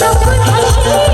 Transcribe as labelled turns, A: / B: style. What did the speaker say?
A: তখন হাসি